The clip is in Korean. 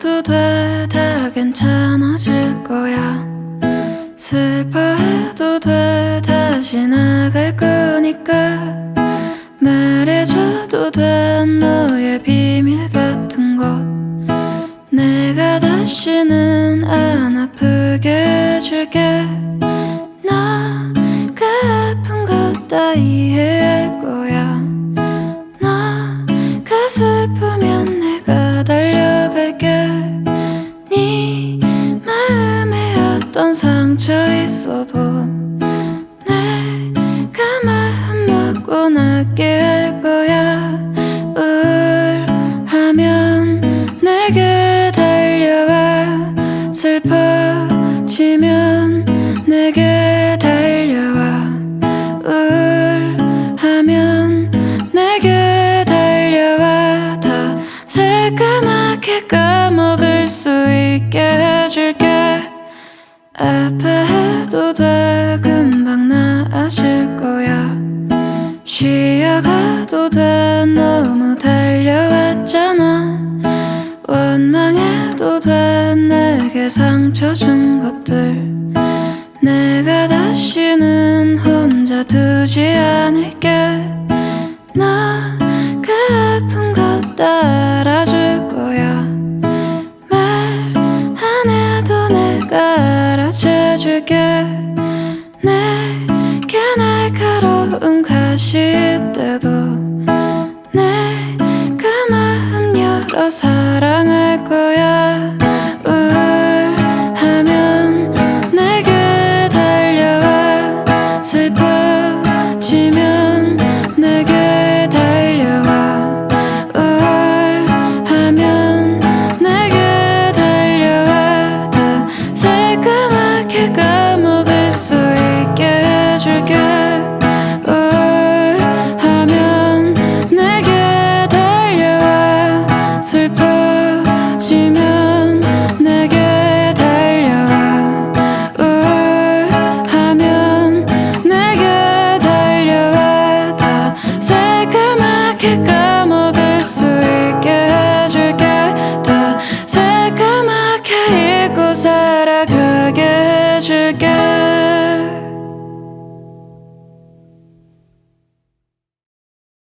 슬퍼해도 돼 다 괜찮아질 거야. 슬퍼해도 돼 다시 나갈 거니까. 말해줘도 돼 너의 비밀 같은 것. 내가 다시는 안 아프게 해줄게. 너그 아픈 것 다 이해할 거야. 너가 슬프면 상처 있어도 내가 마음 먹고 낫게 할 거야. 우울하면 내게 달려와. 슬퍼지면 내게 달려와. 우울하면 내게 달려와. 다 새까맣게 까먹 아파해도 돼. 금방 나아질 거야. 쉬어가도 돼. 너무 달려왔잖아. 원망해도 돼. 내게 상처 준 것들. 내가 다시는 혼자 두지 않을게 내게 날카로운 가시 때도 내가 마음 열어 거야